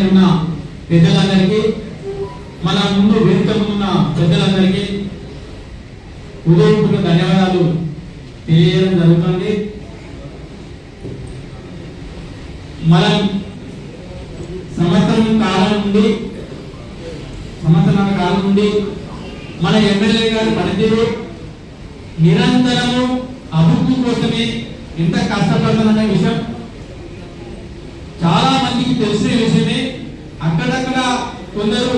ఉన్న పెద్దలందరికీ మన ముందు వేదిక ఉన్న పెద్దలందరికీ ఉదయపూర్వక ధన్యవాదాలు తెలియజేయడం జరుగుతుంది. మనం సంవత్సరం కాలం నుండి సంవత్సరాల కాలం నుండి మన ఎమ్మెల్యే గారి పనితీరు నిరంతరము అభివృద్ధి కోసమే ఎంత కష్టపడుతుందనే విషయం. చాలా మందికి తెలిసిన విషయం. కొందరు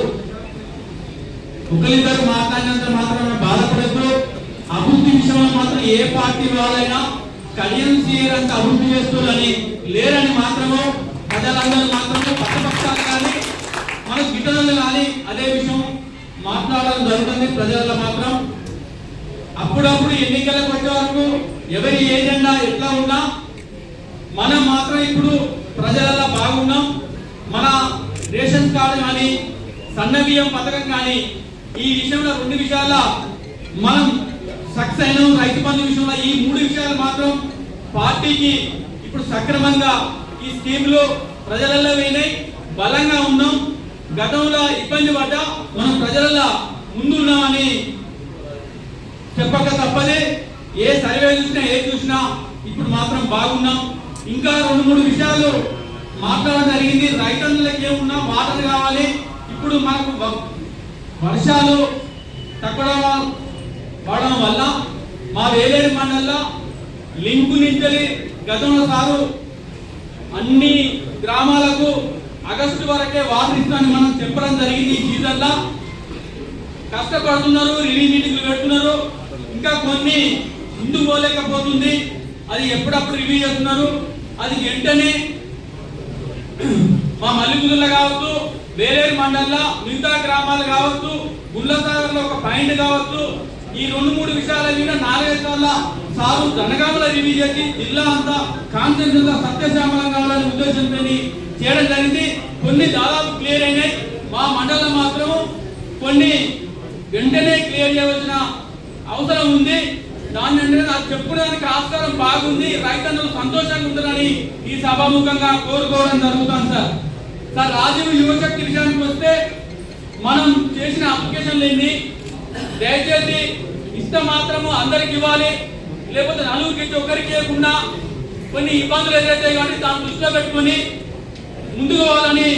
ఒకరిద్దరు మాట్లాడినంత మాత్రమే బాధపడద్దు అభివృద్ధి విషయంలో మాత్రం ఏ పార్టీ వాళ్ళైనా కడియం చేయరంత అభివృద్ధి చేస్తున్నారని లేరని మాత్రము ప్రజలందరూ మాత్రము పక్షపక్షాలు కానీ మన గిట్టలు కానీ అదే విషయం మాట్లాడడం జరుగుతుంది ప్రజలలో మాత్రం. అప్పుడప్పుడు ఎన్నికలకు వచ్చే వరకు ఎవరి ఏజెండా ఎట్లా ఉన్నా మనం మాత్రం ఇప్పుడు ప్రజలలో బాగున్నాం. మన రేషన్ కార్డు కానీ సన్న బియ్యం పథకం కానీ ఈ విషయంలో రెండు విషయాల మనం సక్సెస్ అయినాం. రైతు బంధు విషయంలో ఈ మూడు విషయాలు మాత్రం పార్టీకి ఇప్పుడు సక్రమంగా ఈ స్కీమ్లు ప్రజలలో పోయినాయి బలంగా ఉన్నాం. గతంలో ఇబ్బంది పడ్డా మనం ప్రజలలో ముందున్నామని చెప్పక తప్పదే. ఏ సర్వే చూసినా ఏ చూసినా ఇప్పుడు మాత్రం బాగున్నాం. ఇంకా రెండు మూడు విషయాలు మాట్లాడడం జరిగింది. రైతన్నులకి ఏమున్నా వాటర్ కావాలి. ఇప్పుడు మనకు వర్షాలు తక్కువ పడడం వల్ల మా వేలేరు మండలంలో లింకు నుంచి గతంలో సారు అన్ని గ్రామాలకు ఆగస్టు వరకే వాటర్ ఇస్తామని మనం చెప్పడం జరిగింది ఈ సీజన్లో. కష్టపడుతున్నారు రిలీజ్ మీటింగ్లు పెడుతున్నారు. ఇంకా కొన్ని ముందు పోలేకపోతుంది. అది ఎప్పుడప్పుడు రివ్యూ చేస్తున్నారు. అది వెంటనే మా మల్లిగుందులో కావచ్చు వేలేరు మండలంలో మిగతా గ్రామాలు కావచ్చు గుల్లసాగర్లో ఒక పాయింట్ కావచ్చు ఈ రెండు మూడు విషయాల మీద నాలుగైదు సార్ల సారు జనగామల రివ్యూ చేసి జిల్లా అంతా కాన్సెన్సెస్ సత్యశ్యామలం కావాలని ఉద్దేశంతో చేయడం జరిగింది. కొన్ని దాదాపు క్లియర్ అయినాయి. మా మండలం మాత్రం కొన్ని వెంటనే క్లియర్ చేయవలసిన అవసరం ఉంది. దాన్ని అంటే నాకు చెప్పుకోవడానికి ఆస్కారం బాగుంది. రైతన్నులు సంతోషంగా ఉండాలని ఈ సభాముఖంగా కోరుకోవడం జరుగుతుంది సార్. సార్ రాజీవ్ యువశక్తి విషయానికి వస్తే మనం చేసిన అప్లికేషన్లు ఏంటి దయచేసి ఇష్ట మాత్రము అందరికి ఇవ్వాలి. లేకపోతే నలుగురికి ఒక్కరికి ఒకరికి ఇవ్వకుండా కొన్ని ఇబ్బందులు ఎదురైతే కానీ దాన్ని దృష్టిలో పెట్టుకొని ముందుకు పోవాలని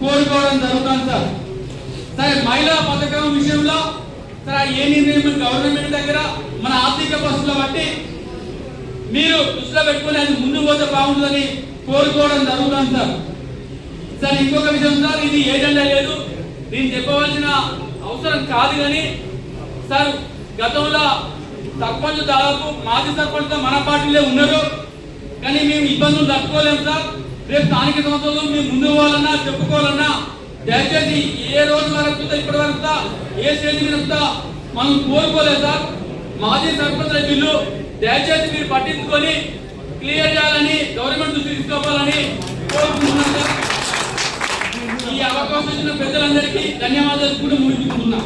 కోరుకోవడం జరుగుతుంది సార్. సరే మహిళా పథకం విషయంలో సరే ఏ నిర్ణయం గవర్నమెంట్ దగ్గర మన ఆర్థిక పరిస్థితులు బట్టి మీరు దృష్టిలో పెట్టుకుని అది ముందు పోతే బాగుంటుందని కోరుకోవడం జరుగుతుంది సార్. సార్ ఇంకొక విషయం సార్ ఇది ఏజెండా లేదు. నేను చెప్పవలసిన అవసరం కాదు కానీ సార్ గతంలో సర్పంచ్ దాదాపు మాజీ సర్పంచ్ మన పార్టీలే ఉన్నారు. కానీ మేము ఇబ్బందులు తట్టుకోలేము సార్. రేపు స్థానిక సంస్థలు మేము ముందు పోవాలన్నా చెప్పుకోవాలన్నా దయచేసి ఏ రోజు వరకు ఇప్పటి వరకు ఏ స్టేజ్ మీద మనం కోరుకోలేదు సార్. మాజీ సర్పంచ్ బిల్లు దయచేసి మీరు పట్టించుకొని క్లియర్ చేయాలని గవర్నమెంట్ తీసుకోవాలని కోరుకుంటున్నాను అవకాశం ఇచ్చిన పెద్దలందరికీ ధన్యవాదాలు కూడా ముగించుకుంటున్నాం.